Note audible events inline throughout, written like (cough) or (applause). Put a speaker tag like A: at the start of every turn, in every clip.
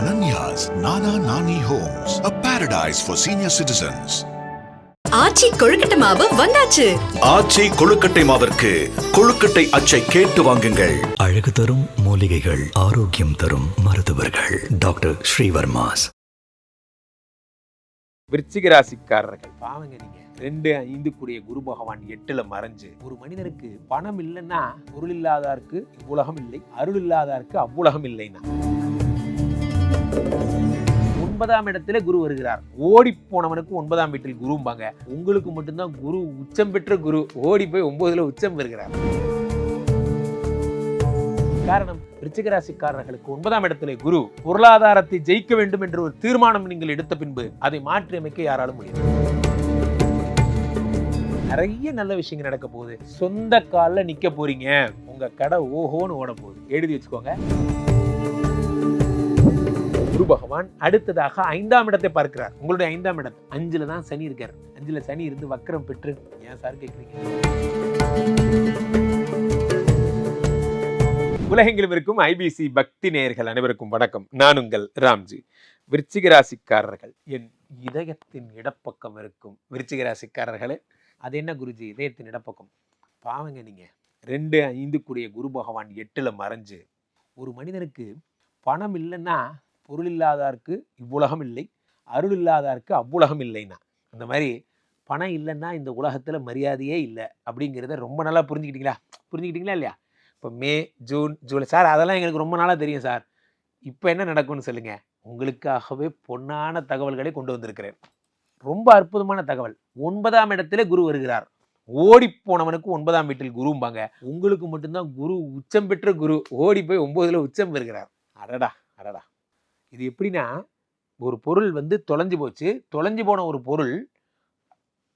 A: Ananya's Nana Nani Homes, a paradise for senior citizens.
B: ஆச்சி கொழுக்கட்டை மாவு வந்தாச்சு.
C: ஆச்சி கொழுக்கட்டை மாவிற்கு கொழுக்கட்டை அச்சை கேட்டு வாங்குங்கள்.
D: அழகு தரும் மூலிகைகள் ஆரோக்கியம் தரும் மருத்துவர்கள். டாக்டர் ஸ்ரீவர்மாஸ்.
E: விருச்சிக ராசிக்காரர்கள் பாவங்க நீங்க. ரெண்டு ஐந்து கூடிய குரு பகவான் எட்டுல மறைஞ்சு ஒரு மனிதனுக்கு பணம் இல்லைன்னா பொருள் இல்லாதாருக்கு இவ்வுலகம் இல்லை அருள் இல்லாதாருக்கு அவ்வுலகம் இல்லைன்னா. ஒன்பதாம் இடத்துல குரு வருகிறார். ஓடி போனவனுக்கு ஒன்பதாம் வீட்டில் குரும்பாங்க. உங்களுக்கு மட்டும்தான் குரு உச்சம் பெற்ற குரு. ஓடி போய் ஒன்பதுல உச்சம் பெறுகிறார். காரணம் விருச்சிக ராசிக்காரர்களுக்கு ஒன்பதாம் இடத்திலே குரு பொருளாதாரத்தை ஜெயிக்க வேண்டும் என்ற ஒரு தீர்மானம் நீங்கள் எடுத்த பின்பு அதை மாற்றி அமைக்க யாராலும் முடியும் நிறைய நல்ல விஷயங்கள் நடக்க போகுது. சொந்த கால்ல நிக்க போறீங்க. உங்க கடை ஓஹோன்னு ஓட போகுது. எழுதி வச்சுக்கோங்க. குரு பகவான் அடுத்ததாக ஐந்தாம் இடத்தை பார்க்கிறார். உங்களுடைய ஐந்தாம் இடம். அஞ்சுல தான் சனி இருக்கார். அஞ்சுல சனி இருந்து வக்கரம் பெற்று ஏன் சார் கேட்குறீங்க உலகெங்கிலும் இருக்கும் ஐபிசி பக்தி நேயர்கள் அனைவருக்கும் வணக்கம். நான் உங்கள் ராம்ஜி. விருச்சிக ராசிக்காரர்கள் என் இதயத்தின் இடப்பக்கம் இருக்கும் விருச்சிக ராசிக்காரர்களே அது என்ன குருஜி? இதயத்தின் இடப்பக்கம். பாவங்க நீங்க. ரெண்டு ஐந்து கூடிய குரு பகவான் எட்டுல மறைஞ்சு ஒரு மனிதனுக்கு பணம் இல்லைன்னா பொருள் இல்லாதாருக்கு இவ்வுலகம் இல்லை அருள் இல்லாதாருக்கு அவ்வுலகம் இல்லைன்னா அந்த மாதிரி பணம் இல்லைன்னா இந்த உலகத்தில் மரியாதையே இல்லை அப்படிங்கிறத ரொம்ப நல்லா புரிஞ்சுக்கிட்டீங்களா? புரிஞ்சுக்கிட்டீங்களா இல்லையா? இப்போ மே ஜூன் ஜூலை. சார் அதெல்லாம் எங்களுக்கு ரொம்ப நாளாக தெரியும் சார். இப்போ என்ன நடக்கும்னு சொல்லுங்கள் உங்களுக்காகவே பொன்னான தகவல்களை கொண்டு வந்திருக்கிறேன். ரொம்ப அற்புதமான தகவல். ஒன்பதாம் இடத்துல குரு வருகிறார். ஓடி போனவனுக்கு ஒன்பதாம் வீட்டில் குரும்பாங்க. உங்களுக்கு மட்டும்தான் குரு உச்சம் பெற்ற குரு. ஓடி போய் ஒன்பதுல உச்சம் பெறுகிறார். அடடா அடடா. இது எப்படின்னா ஒரு பொருள் வந்து தொலைஞ்சு போச்சு. தொலைஞ்சு போன ஒரு பொருள்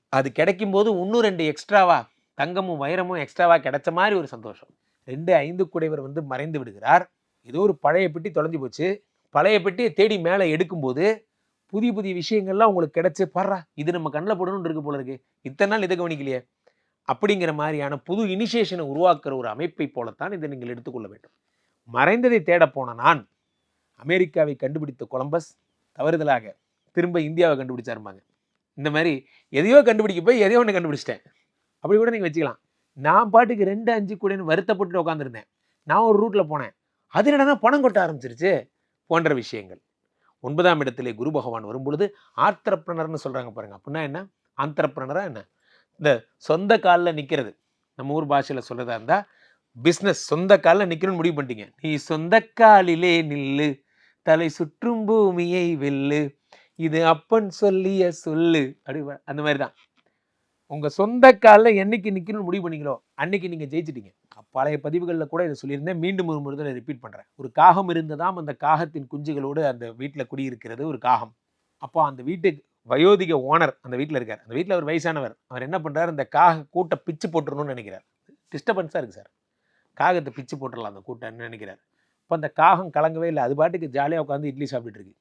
E: அது கிடைக்கும் போது இன்னும் ரெண்டு எக்ஸ்ட்ராவா தங்கமும் வைரமும் எக்ஸ்ட்ராவா கிடைச்ச மாதிரி ஒரு சந்தோஷம். ரெண்டு ஐந்து குடைவர் வந்து மறைந்து விடுகிறார். ஏதோ ஒரு பழைய பெட்டி தொலைஞ்சு போச்சு. பழைய பெட்டியை தேடி மேலே எடுக்கும்போது புதிய புதிய விஷயங்கள்லாம் உங்களுக்கு கிடைச்சி பர்றா இது நம்ம கண்ணில் போடணும்னு இருக்கு போல இருக்கு. இத்தனை நாள் இதை கவனிக்கலையே. அப்படிங்கிற மாதிரியான புது இனிஷியேஷனை உருவாக்குற ஒரு அமைப்பை போலத்தான் இதை நீங்கள் எடுத்துக்கொள்ள வேண்டும். மறைந்ததை தேட போன நான் அமெரிக்காவை கண்டுபிடித்த கொலம்பஸ் தவறுதலாக திரும்ப இந்தியாவை கண்டுபிடிச்சாருமாங்க இந்த மாதிரி எதையோ கண்டுபிடிக்க போய் எதையோ ஒன்று கண்டுபிடிச்சிட்டேன். அப்படி கூட நீங்கள் வச்சுக்கலாம். நான் பாட்டுக்கு ரெண்டு அஞ்சு கூடன்னு வருத்தப்பட்டு உட்காந்துருந்தேன் நான் ஒரு ரூட்டில் போனேன். அது என்னன்னா பணம் கொட்ட ஆரம்பிச்சிருச்சு? போன்ற விஷயங்கள். ஒன்பதாம் இடத்திலே குரு பகவான் வரும்பொழுது ஆத்திரப்பிரணர்னு சொல்கிறாங்க பாருங்கள் அப்படின்னா என்ன? ஆந்திரப்பிரணரா என்ன? இந்த சொந்த காலில் நிற்கிறது நம்ம ஊர் பாஷையில் சொல்கிறதா இருந்தால் பிஸ்னஸ் சொந்த காலில் நிற்கணும்னு முடிவு பண்ணிட்டீங்க. நீ சொந்த காலிலே நில்லு. தலை சுற்றும் பூமியை வெல்லு. இது அப்பன் சொல்லிய சொல்லு. அப்படி அந்த மாதிரி தான் உங்கள் சொந்த காலில் என்னைக்கு நிற்கணும்னு முடிவு பண்ணிக்கிறோம் அன்னைக்கு நீங்கள் ஜெயிச்சிட்டீங்க. பழைய பதிவுகளில் கூட இதை சொல்லியிருந்தேன். மீண்டும் ஒரு முறை தான் ரிப்பீட் பண்ணுறேன் ஒரு காகம் இருந்ததாம் அந்த காகத்தின் குஞ்சுகளோடு அந்த வீட்டில் குடியிருக்கிறது ஒரு காகம். அப்போ அந்த வீட்டுக்கு வயோதிக ஓனர் அந்த வீட்டில் இருக்கார். அந்த வீட்டில் ஒரு வயசானவர். அவர் என்ன பண்ணுறாரு இந்த காக கூட்டை பிச்சு போட்டுறணும்னு நினைக்கிறார். டிஸ்டர்பன்ஸாக இருக்குது சார். காகத்தை பிச்சு போட்டுடலாம் அந்த கூட்டம்னு நினைக்கிறார். இப்போ அந்த காகம் கலங்கவே இல்லை. அது பாட்டுக்கு ஜாலியாக உட்காந்து இட்லி சாப்பிட்டுருக்கு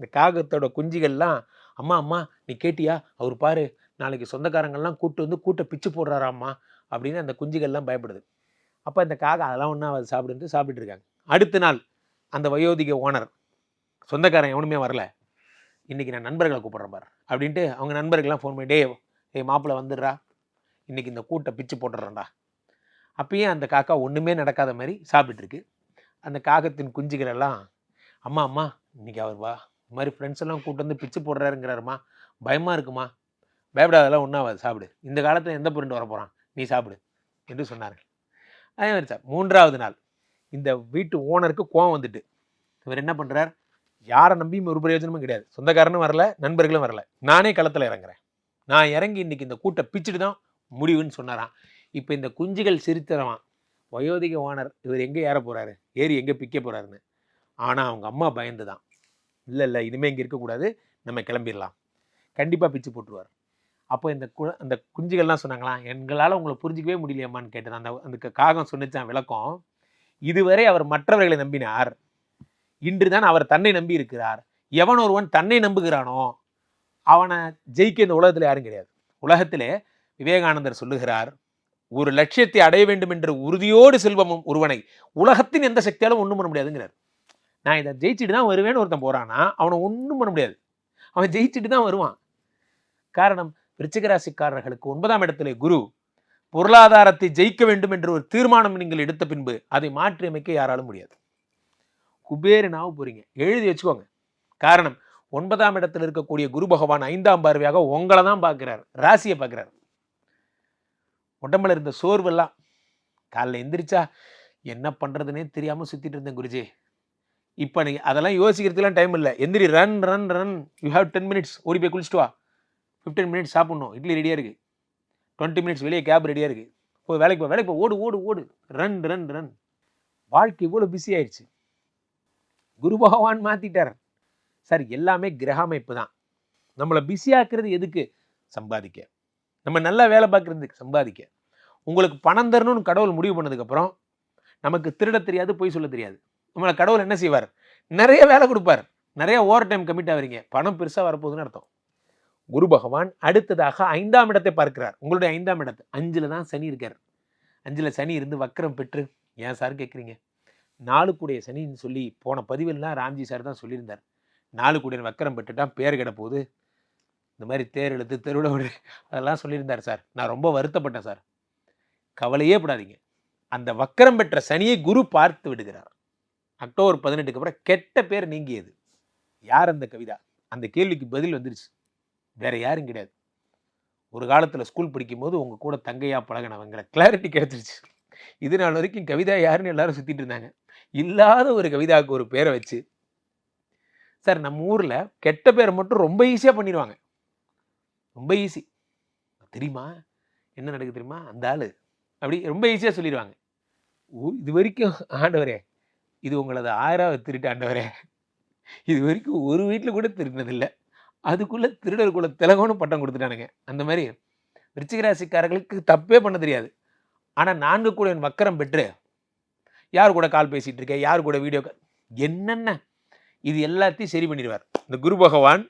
E: இந்த காகத்தோட குஞ்சுகள்லாம் அம்மா அம்மா நீ கேட்டியா? அவர் பாரு நாளைக்கு சொந்தக்காரங்கள்லாம் கூட்டு வந்து கூட்டை பிச்சு போடுறாராம்மா அப்படின்னு அந்த குஞ்சுகள்லாம் பயப்படுது. அப்போ இந்த காகம் அதெல்லாம் ஒன்றா அது சாப்பிடுன்ட்டு சாப்பிட்டுட்டு இருக்காங்க. அடுத்த நாள் அந்த வயோதிக ஓனர் சொந்தக்காரன் எவனுமே வரல. இன்னைக்கு நான் நண்பர்களை கூப்பிட்றேன் பாரு அப்படின்ட்டு அவங்க நண்பர்கள்லாம் ஃபோன் பண்ணி டே ஏ மாப்பிள்ளை வந்துடுறா. இன்றைக்கி இந்த கூட்டை பிச்சு போட்டுறேன்டா அப்பயும் அந்த காக்கா ஒன்றுமே நடக்காத மாதிரி சாப்பிட்டுருக்கு அந்த காகத்தின் குஞ்சுகள் எல்லாம் அம்மா அம்மா இன்னைக்கு அவர் வா. இந்த மாதிரி ஃப்ரெண்ட்ஸ் எல்லாம் கூட்டு வந்து பிச்சு போடுறாருங்கிறாருமா. பயமாக இருக்குமா? பயப்படாதெல்லாம் ஒன்றாவது சாப்பிடு. இந்த காலத்தில் எந்த பொருண்டு வர போகிறான் நீ சாப்பிடு. என்று சொன்னார்கள். அதே மாதிரி சார் மூன்றாவது நாள். இந்த வீட்டு ஓனருக்கு கோவம் வந்துட்டு இவர் என்ன பண்ணுறார் யாரை நம்பியும் ஒரு பிரயோஜனமும் கிடையாது. சொந்தக்காரனும் வரல நண்பர்களும் வரல. நானே களத்தில் இறங்குறேன். நான் இறங்கி இன்னைக்கு இந்த கூட்டை பிச்சுட்டு தான் முடிவுன்னு சொன்னாராம். இப்போ இந்த குஞ்சுகள் சிரித்தரவான் வயோதிக ஓனர் இவர் எங்கே ஏற போகிறாரு ஏறி எங்கே பிக்க போகிறாருன்னு ஆனால் அவங்க அம்மா பயந்து தான் இல்லை இல்லை இனிமேல் இங்கே இருக்கக்கூடாது. நம்ம கிளம்பிடலாம் கண்டிப்பாக பிச்சு போட்டுருவார். அப்போ இந்த கு அந்த குஞ்சுகள்லாம் சொன்னாங்களாம் எங்களால் உங்களை புரிஞ்சிக்கவே முடியலையம்மான்னு கேட்டது. அந்த அந்த காகம் சொன்னிச்சான் விளக்கம் இதுவரை அவர் மற்றவர்களை நம்பினார். இன்று தான் அவர் தன்னை நம்பி இருக்கிறார். எவன் ஒருவன் தன்னை நம்புகிறானோ அவனை ஜெயிக்க இந்த உலகத்தில் யாரும் கிடையாது. உலகத்திலே விவேகானந்தர் சொல்லுகிறார் ஒரு லட்சியத்தை அடைய வேண்டும் என்ற உறுதியோடு செல்வமும் ஒருவனை உலகத்தின் எந்த சக்தியாலும் ஒன்றும் பண்ண முடியாதுங்கிறார். நான் இதை ஜெயிச்சுட்டு தான் வருவேன்னு ஒருத்தன் போகிறான்னா அவனை ஒன்றும் பண்ண முடியாது. அவன் ஜெயிச்சுட்டு தான் வருவான். காரணம் விருச்சிக ராசிக்காரர்களுக்கு ஒன்பதாம் இடத்திலே குரு பொருளாதாரத்தை ஜெயிக்க வேண்டும் என்ற ஒரு தீர்மானம் நீங்கள் எடுத்த பின்பு அதை மாற்றி அமைக்க யாராலும் முடியாது. குபேரனாக போறீங்க. எழுதி வச்சுக்கோங்க. காரணம் ஒன்பதாம் இடத்தில் இருக்கக்கூடிய குரு பகவான் ஐந்தாம் பார்வையாக உங்களை தான் பார்க்கிறார். ராசியை பார்க்கிறார். உடம்புல இருந்த சோர்வெல்லாம் காலைல எந்திரிச்சா என்ன பண்ணுறதுனே தெரியாமல் சுற்றிட்டு இருந்தேன் குருஜி. இப்போ நீ அதெல்லாம் யோசிக்கிறதுலாம் டைம் இல்லை. எந்திரி run run run you have ten minutes ஓடி போய் குளிச்சுட்டு வா. ஃபிஃப்டீன் மினிட்ஸ் சாப்பிட்ணும். இட்லி ரெடியாக இருக்குது டுவெண்ட்டி மினிட்ஸ் வெளியே கேப் ரெடியாக இருக்குது போய் வேலைக்கு போ வேலைக்கு போ. ஓடு ஓடு ஓடு. ரன் ரன் ரன் வாழ்க்கை இவ்வளோ பிஸி ஆயிடுச்சு குரு பகவான் மாற்றிட்டார் சார் எல்லாமே கிரக அமைப்பு தான். நம்மளை பிஸியாக்குறது எதுக்கு? சம்பாதிக்க. நம்ம நல்லா வேலை பார்க்குறதுக்கு சம்பாதிக்க. உங்களுக்கு பணம் தரணும்னு கடவுள் முடிவு பண்ணதுக்கப்புறம் நமக்கு திருட தெரியாது பொய் சொல்ல தெரியாது. நம்மளை கடவுள் என்ன செய்வார்? நிறைய வேலை கொடுப்பார். நிறைய ஓவர் டைம் கமிட் ஆகிறீங்க. பணம் பெருசாக வரப்போகுதுன்னு அர்த்தம். குரு பகவான் அடுத்ததாக ஐந்தாம் இடத்தை பார்க்கிறார். உங்களுடைய ஐந்தாம் இடத்து. அஞ்சில் தான் சனி இருக்கார். அஞ்சில் சனி இருந்து வக்கரம் பெற்று ஏன் சார் கேட்குறீங்க? நாலு கூடிய சனின்னு சொல்லி போன பதிவெல்லாம் ராம்ஜி சார் தான் சொல்லியிருந்தார். நாலு கூடிய வக்கரம் பெற்றுட்டான் பேர் கிடப்போகுது. இந்த மாதிரி தேர் எழுத்து தெருவில் விடு. (laughs) அதெல்லாம் சொல்லியிருந்தார் சார். நான் ரொம்ப வருத்தப்பட்டேன் சார். கவலையே படாதீங்க. அந்த வக்கரம் பெற்ற சனியை குரு பார்த்து விடுகிறார். அக்டோபர் பதினெட்டுக்கு அப்புறம் கெட்ட பேர் நீங்கியது. யார் அந்த கவிதா? அந்த கேள்விக்கு பதில் வந்துருச்சு. வேற யாரும் கிடையாது. ஒரு காலத்தில் ஸ்கூல் படிக்கும்போது உங்கள் கூட தங்கையாக பழகினவங்களை கிளாரிட்டி கிடைச்சிருச்சு. இது நாள் வரைக்கும் கவிதா யாருன்னு எல்லாரும் சுற்றிட்டு இருந்தாங்க. இல்லாத ஒரு கவிதாவுக்கு ஒரு பேரை வச்சு சார் நம்ம ஊரில் கெட்ட பேரை மட்டும் ரொம்ப ஈஸியாக பண்ணிடுவாங்க. ரொம்ப ஈஸி தெரியுமா? என்ன நடக்குது தெரியுமா? அந்த ஆள். அப்படி ரொம்ப ஈஸியாக சொல்லிடுவாங்க ஓ இது வரைக்கும் ஆண்டவரே. இது உங்களது ஆறாவது திருட்டு ஆண்டவரே. இது வரைக்கும் ஒரு வீட்டில் கூட திருடினதில்லை அதுக்குள்ளே திருடருக்குள்ள திலகோன்னு பட்டம் கொடுத்துட்டானுங்க. அந்த மாதிரி விருச்சிகராசிக்காரர்களுக்கு தப்பே பண்ண தெரியாது. ஆனால் நான்கு கூட என் வக்கரம் பெற்று யார் கூட கால் பேசிகிட்டு இருக்கேன் யார் கூட வீடியோ என்னென்ன? இது எல்லாத்தையும் சரி பண்ணிடுவார். இந்த குரு பகவான்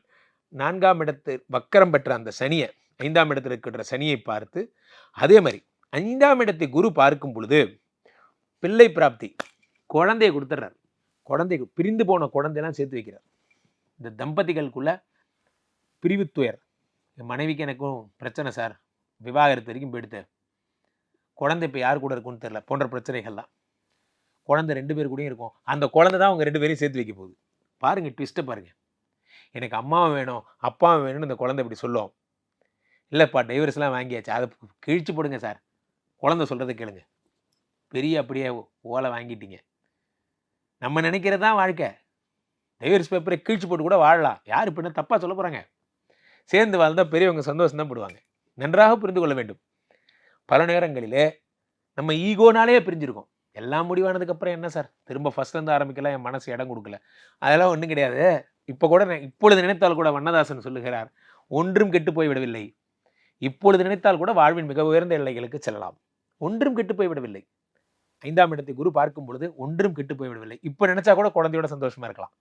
E: நான்காம் இடத்து வக்கரம் பெற்ற அந்த சனியை ஐந்தாம் இடத்தில் இருக்கின்ற சனியை பார்த்து அதே மாதிரி ஐந்தாம் இடத்தை குரு பார்க்கும் பொழுது பிள்ளை பிராப்தி குழந்தையை கொடுத்துட்றார். குழந்தை பிரிந்து போன குழந்தையெல்லாம் சேர்த்து வைக்கிறார். இந்த தம்பதிகளுக்குள்ள பிரிவு துயர் என் மனைவிக்கு எனக்கும் பிரச்சனை சார். விவாகரத்து வரைக்கும் போயிடுத்து குழந்தை இப்போ யார் கூட இருக்கும்னு தெரில போன்ற பிரச்சனைகள்லாம். குழந்தை ரெண்டு பேர் கூடயும் இருக்கும். அந்த குழந்தை தான் அவங்க ரெண்டு பேரையும் சேர்த்து வைக்க போகுது. பாருங்கள் ட்விஸ்ட்டை பாருங்கள் எனக்கு அம்மாவும் வேணும் அப்பாவும் வேணும்னு இந்த குழந்தை இப்படி சொல்லும். இல்லைப்பா டைவர்ஸ்லாம் வாங்கியாச்சு. அதை கிழிச்சு போடுங்க சார் குழந்தை சொல்கிறத கேளுங்க. பெரிய அப்படியே ஓலை வாங்கிட்டீங்க. நம்ம நினைக்கிறது தான் வாழ்க்கை. டைவர்ஸ் பேப்பரை கிழிச்சு போட்டு கூட வாழலாம். யார் இப்போ என்ன தப்பாக சொல்ல போகிறாங்க சேர்ந்து வாழ்ந்தால் பெரியவங்க சந்தோஷம் தான் போடுவாங்க. நன்றாக புரிந்து கொள்ள வேண்டும். பல நேரங்களிலே நம்ம ஈகோனாலே பிரிஞ்சிருக்கோம். எல்லாம் முடிவானதுக்கப்புறம் என்ன சார் திரும்ப ஃபஸ்ட்லேருந்து ஆரம்பிக்கலாம். என் மனசு இடம் கொடுக்கல. அதெல்லாம் ஒன்றும் கிடையாது. இப்போ கூட நான் இப்பொழுது நினைத்தால் கூட வண்ணதாசன் சொல்லுகிறார் ஒன்றும் கெட்டு போய்விடவில்லை. இப்பொழுது நினைத்தால் கூட வாழ்வின் மிக உயர்ந்த எல்லைகளுக்கு செல்லலாம். ஒன்றும் கெட்டு போய் விடவில்லை ஐந்தாம் இடத்தை குரு பார்க்கும் பொழுது ஒன்றும் கெட்டு போய் விடவில்லை இப்போ நினைச்சா கூட குழந்தையோட சந்தோஷமா இருக்கலாம்.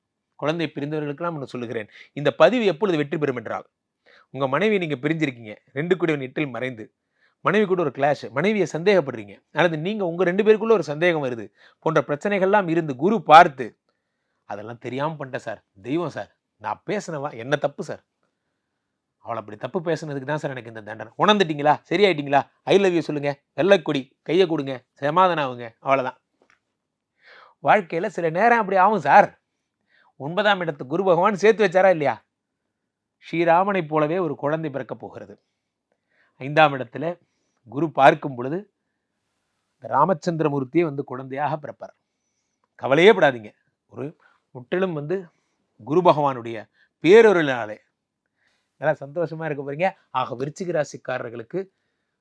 E: குழந்தை பிரிந்தவர்களுக்கெல்லாம் ஒன்று சொல்லுகிறேன். இந்த பதிவு எப்பொழுது வெற்றி பெறும் என்றால் உங்கள் மனைவி நீங்கள் பிரிஞ்சிருக்கீங்க. ரெண்டு கூடிய எட்டில் மறைந்து. மனைவி கூட ஒரு கிளாஷ் மனைவியை சந்தேகப்படுறீங்க. அல்லது நீங்கள் உங்கள் ரெண்டு பேருக்குள்ள ஒரு சந்தேகம் வருது. போன்ற பிரச்சனைகள்லாம் இருந்து குரு பார்த்து அதெல்லாம் தெரியாமல் பண்ணிட்டேன் சார். தெய்வம் சார். நான் பேசினவா என்ன தப்பு சார்? அவளை அப்படி தப்பு பேசுனதுக்கு தான் சார் எனக்கு இந்த தண்டனை. உணர்ந்துட்டீங்களா? சரியாயிட்டீங்களா? ஐ லவ் யூ சொல்லுங்கள் வெள்ளைக்கொடி கையை கொடுங்க. சமாதானம் ஆகுங்க. அவ்வளோதான் வாழ்க்கையில் சில நேரம் அப்படி ஆகும் சார். ஒன்பதாம் இடத்து குரு பகவான் சேர்த்து வச்சாரா இல்லையா? ஸ்ரீராமனைப் போலவே ஒரு குழந்தை பிறக்க போகிறது. ஐந்தாம் இடத்துல குரு பார்க்கும் பொழுது இந்த ராமச்சந்திரமூர்த்தியே வந்து குழந்தையாக பிறப்பார். கவலையே படாதீங்க. ஒரு முற்றிலும் வந்து குரு பகவானுடைய பேரொருளாலே நல்லா சந்தோஷமாக இருக்க போகிறீங்க ஆக விருச்சிக ராசிக்காரர்களுக்கு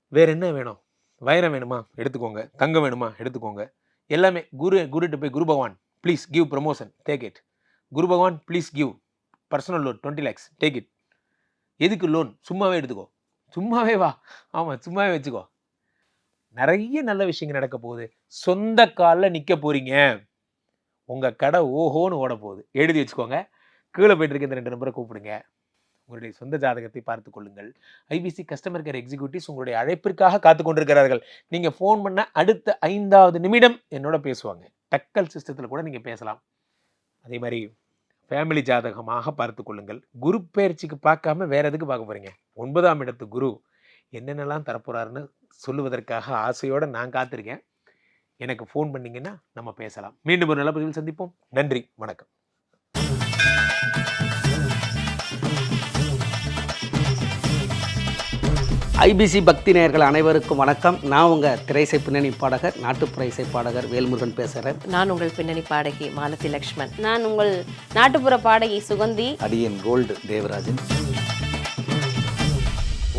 E: வேறு என்ன வேணும்? வைரம் வேணுமா? எடுத்துக்கோங்க. தங்கம் வேணுமா? எடுத்துக்கோங்க. எல்லாமே குரு குருட்டு போய் குரு பகவான் please give promotion take it குரு பகவான் please give personal loan twenty lakhs take it எதுக்கு லோன் சும்மாவே எடுத்துக்கோ. சும்மாவே வா. ஆமாம் சும்மாவே வச்சுக்கோ. நிறைய நல்ல விஷயங்கள் நடக்க போகுது. சொந்த காலில் நிற்க போகிறீங்க உங்கள் கடை ஓஹோன்னு ஓட போகுது எழுதி வச்சுக்கோங்க. கீழே போயிட்டு இருக்க இந்த ரெண்டு நம்பரை கூப்பிடுங்க. உங்களுடைய சொந்த ஜாதகத்தை பார்த்து கொள்ளுங்கள். ஐபிசி கஸ்டமர் கேர் எக்ஸிக்யூட்டிவ்ஸ் உங்களுடைய அழைப்பிற்காக காத்து கொண்டிருக்கிறார்கள். நீங்கள் ஃபோன் பண்ண அடுத்த ஐந்தாவது நிமிடம் என்னோட பேசுவாங்க. டக்கல் சிஸ்டத்தில் கூட நீங்கள் பேசலாம். அதே மாதிரி ஃபேமிலி ஜாதகமாக பார்த்து கொள்ளுங்கள். குரு பயிற்சிக்கு பார்க்காம வேற எதுக்கு பார்க்க போகிறீங்க ஒன்பதாம் இடத்து குரு என்னென்னலாம் தரப்போகிறாருன்னு சொல்லுவதற்காக ஆசையோடு நான் காத்திருக்கேன். எனக்கு ஃபோன் பண்ணீங்கன்னா நம்ம பேசலாம். மீண்டும் ஒரு நல்ல பதிவில் சந்திப்போம். நன்றி வணக்கம்.
F: ஐபிசி பக்தி நேயர்கள் அனைவருக்கும் வணக்கம். நான் உங்கள் திரைசை பின்னணி பாடகர் நாட்டுப்புற இசை பாடகர் வேல்முருகன் பேசுகிறேன்
G: நான் உங்கள் பின்னணி பாடகி மாலதி லக்ஷ்மன்.
H: நான் உங்கள் நாட்டுப்புற பாடகி சுகந்தி.
D: அடியன் gold Devarajan.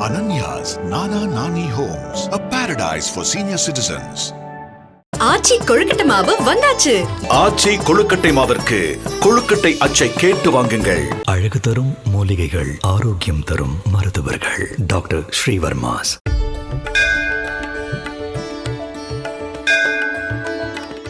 A: Ananya's Nana Nani Homes, a paradise for senior citizens.
B: ஆச்சி கொழுக்கட்டை மாவு வந்தாச்சு.
C: ஆச்சி கொழுக்கட்டை மாவிற்கு கொழுக்கட்டை அச்சை கேட்டு வாங்குங்கள்.
D: அழகு தரும் மூலிகைகள் ஆரோக்கியம் தரும் மருத்துவர்கள். டாக்டர் ஸ்ரீவர்மாஸ்.